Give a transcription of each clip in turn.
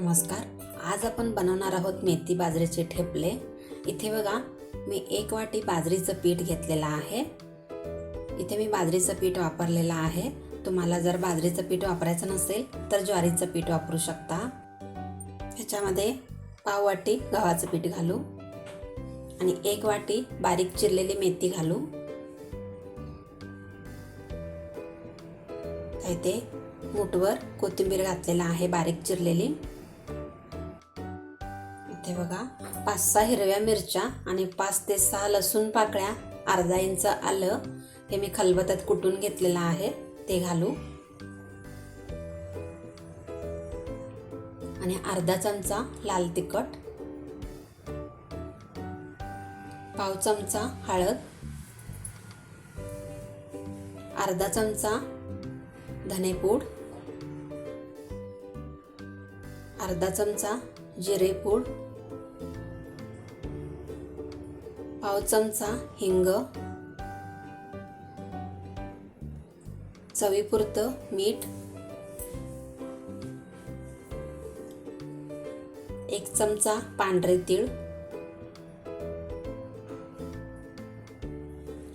नमस्कार. आज आपण बनवणार आहोत मेथी बाजरीचे ठेपले. इथे बघा मी एक वाटी बाजरीचं पीठ घेतलेलं आहे. इथे मी बाजरीचं पीठ वापरलेलं आहे. तुम्हाला जर बाजरीचं पीठ वापरायचं नसेल तर ज्वारीचं पीठ वापरू शकता. ह्याच्यामध्ये पाव वाटी गव्हाचं पीठ घालू. आणि एक वाटी बारीक चिरलेली मेथी घालू. इथे मुठवर कोथिंबीर घातलेला आहे बारीक चिरलेली. इथे बघा पाच सहा हिरव्या मिरच्या आणि पाच ते सहा लसूण पाकळ्या अर्धा इंच आलं. हे मी खलबत्यात कुटून घेतलेलं आहे ते घालू. आणि अर्धा चमचा लाल तिखट पाव चमचा हळद अर्धा चमचा धनेपूड अर्धा चमचा जिरेपूड पाव चमचा हिंग. चवीपुरतं मीठ. एक चमचा पांढरे तीळ.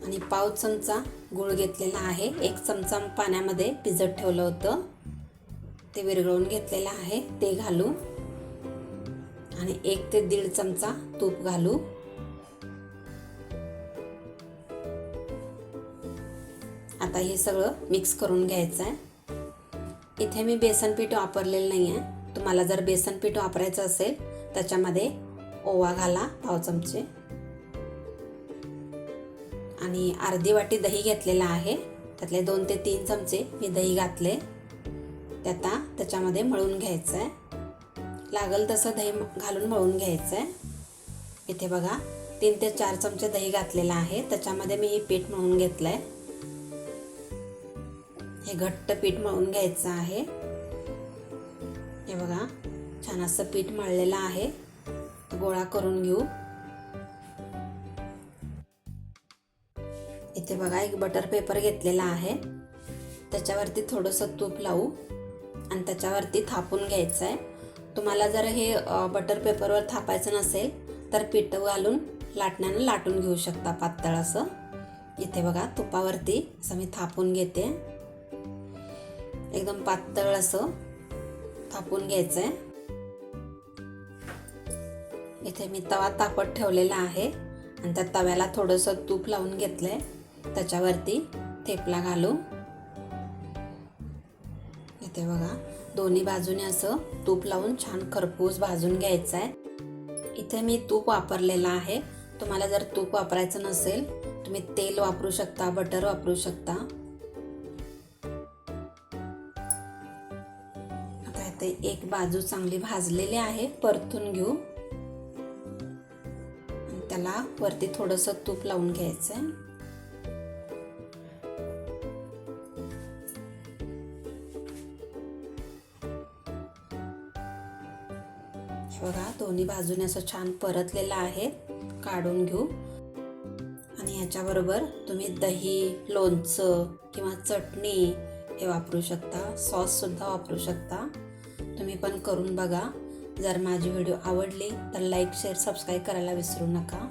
आणि पाव चमचा गुळ घेतलेला आहे. एक चमचा पाण्यामध्ये भिजत ठेवलं होतं. ते विरघळून घेतलेलं आहे. ते घालू आणि एक ते दीड चमचा तूप घालू. आता हे सगळं मिक्स करून घ्यायचं आहे इथे मी बेसन पीठ वापरलेलं नाही आहे तुम्हाला जर बेसन पीठ वापरायचं असेल त्याच्यामध्ये ओवा घाला पाव चमचे. आणि अर्धी वाटी दही घेतलेला आहे. त्यातले दोन ते तीन चमचे मी दही घातले. ते आता त्याच्यामध्ये मळून घ्यायचं आहे लागल तसं दही घालून मळून घ्यायचं आहे इथे बघा तीन ते चार चमचे दही घातलेलं आहे. त्याच्यामध्ये मी हे पीठ मळून घेतलं आहे हे घट्ट पीठ मळून घ्यायचं आहे. हे बघा छान असं पीठ मळलेलं आहे. गोळा करून घेऊ. इथे बघा एक बटर पेपर घेतलेला आहे. त्याच्यावरती थोडंसं तूप लावू आणि त्याच्यावरती थापून घ्यायचं आहे. तुम्हाला जर हे बटर पेपरवर थापायचं नसेल तर पीठ घालून लाटण्यानं लाटून घेऊ शकता पातळ असं. इथे बघा तुपावरती असं मी थापून घेते. एकदम पातळ असं थापून घ्यायचं आहे इथे मी तवा तापत ठेवलेला आहे. आणि त्या तव्याला थोडंसं तूप लावून घेतलं आहे त्याच्यावरती थेपला घालू. इथे बघा दोन्ही बाजूने असं तूप लावून छान खरपूस भाजून घ्यायचं आहे इथे मी तूप वापरलेलं आहे. तुम्हाला जर तूप वापरायचं नसेल तुम्ही तेल वापरू शकता बटर वापरू शकता. एक बाजू चांगली भाजलेली आहे परतून घेऊ. त्याला वरती थोडंसं तूप लावून घ्यायचं आहे बघा दोन्ही बाजूने असं छान परतलेलं आहे. काढून घेऊ. आणि ह्याच्याबरोबर तुम्ही दही लोणचं किंवा चटणी हे वापरू शकता सॉससुद्धा वापरू शकता. तुम्ही पण करून बघा. जर माझी व्हिडिओ आवडली तर लाईक शेअर सबस्क्राईब करायला विसरू नका.